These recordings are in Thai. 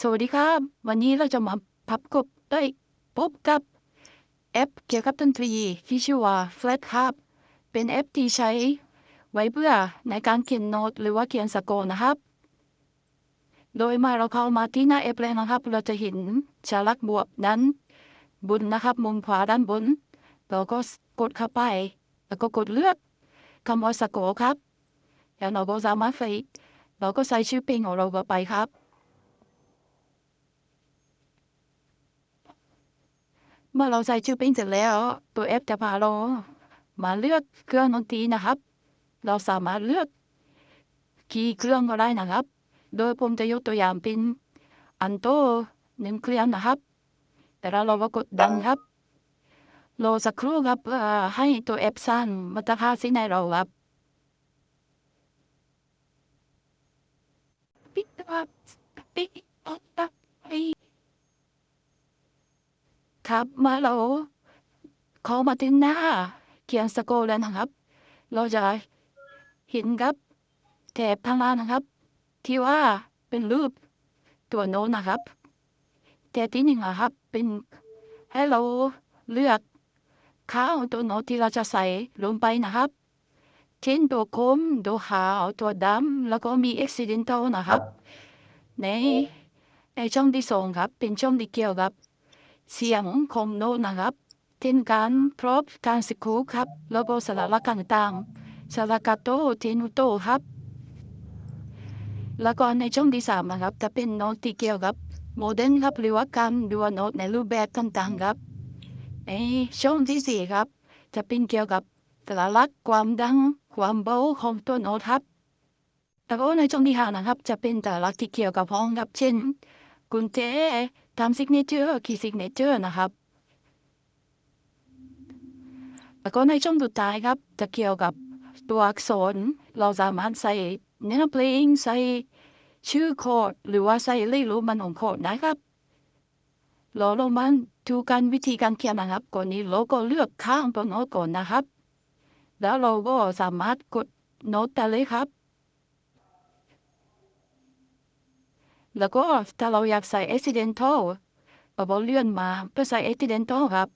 สวัสดีครับ วันนี้เราจะมาพับกบได้พบกับแอปเกี่ยวกับดนตรีที่ชื่อว่า Flat Harp เป็นแอปที่ใช้ไว้เพื่อในการเขียนโน้ตหรือว่าเขียนสกอร์นะครับ โดยมื่อเราเข้ามาที่หน้าแอปแล้วนะครับ เราจะเห็นฉลักบวกนั้นบนนะครับมุมขวาด้านบน เราก็กดเข้าไป แล้วก็กดเลือกคำว่าสกอครับแล้วเราก็สามารถใส่เราก็ใส่ชื่อเพลงของเราเข้าไปครับ เมื่อเราใส่ชื่อเพลงเสร็จแล้ว ตัวแอปจะพาเรามาเลือกเครื่องดนตรีนะครับ เราสามารถเลือกคีย์เครื่องก็ได้นะครับ โดยผมจะยกตัวอย่างเป็นอันโตหนึ่งเครื่องนะครับ แต่เราเราก็กดดันครับรอสักครู่ครับเพื่อให้ตัวแอปสร้างมาตรฐาสิในเราครับปิดครับปิดออกตับไป เมื่อเราเข้ามาถึงหน้าเขียนสกอร์แล้วนะครับ เราจะเห็นครับแถบทางล่างนะครับ ที่ว่าเป็นรูปตัวโน้ตนะครับ แต่ที่หนึ่งอะครับ เป็นให้เราเลือกค่าของตัวโน้ตที่เราจะใส่ลงไปนะครับ เช่นตัวคมตัวขาวตัวดำแล้วก็มี accidental นะครับ ในในช่องที่สองครับ เป็นช่องที่เกี่ยวกับ เสียงของโน้ตนะครับเช่นการพรบการสกูครับแล้วก็สระกันต่างสรกาโตเทนุโตครับ แล้วก็ในช่องที่สามนะครับ จะเป็นโน้ตที่เกี่ยวกับโมเดิร์นครับหรือว่าการดูโน้ตในรูปแบบต่างๆครับในช่องที่สี่ครับ จะเป็นเกี่ยวกับแต่ละลักษ์ความดังความเบาของตัวโน้ตครับแล้วก็ในช่องที่ห้านะครับ จะเป็นแต่ละลักษ์ที่เกี่ยวกับห้องครับเช่นกุญแจ ทำซิกเนเจอร์คีย์ซิกเนเจอร์นะครับ แล้วก็ในช่องสุดท้ายครับ จะเกี่ยวกับตัวอักษร เราสามารถใส่เนื้อเพลงใส่ชื่อโคดหรือว่าใส่เลขรูปมันของโคดได้ครับเราลงมาดูกันวิธีการเขียนนะครับ ก่อนนี้เราก็เลือกข้างตัวโน้ตก่อนนะครับ แล้วเราก็สามารถกดโน้ตได้เลยครับ แล้วก็ถ้าเราอยากใส่ accidental เราก็เลื่อนมาเพื่อใส่ accidental ครับ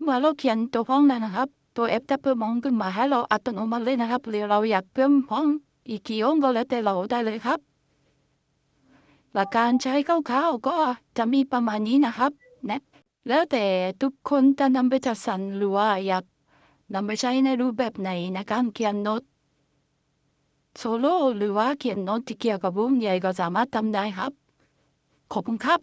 เมื่อเราเขียนตัวห้องแล้วนะครับ ตัวแอปจะเพิ่มห้องขึ้นมาให้เราอัตโนมัติเลยนะครับหรือเราอยากเพิ่มห้องอีกกี่องก็แล้วแต่เราได้เลยครับ หลักการใช้คร่าวๆก็จะมีประมาณนี้นะครับนะแล้วแต่ทุกคนจะนำไปจัดสรรหรือว่าอยาก นำไปใช้ในรูปแบบไหนในการเขียนโน้ตโซโล่หรือว่าเขียนโน้ตที่เกี่ยวกับวงใหญ่ก็สามารถทำได้ครับ ขอบคุณครับ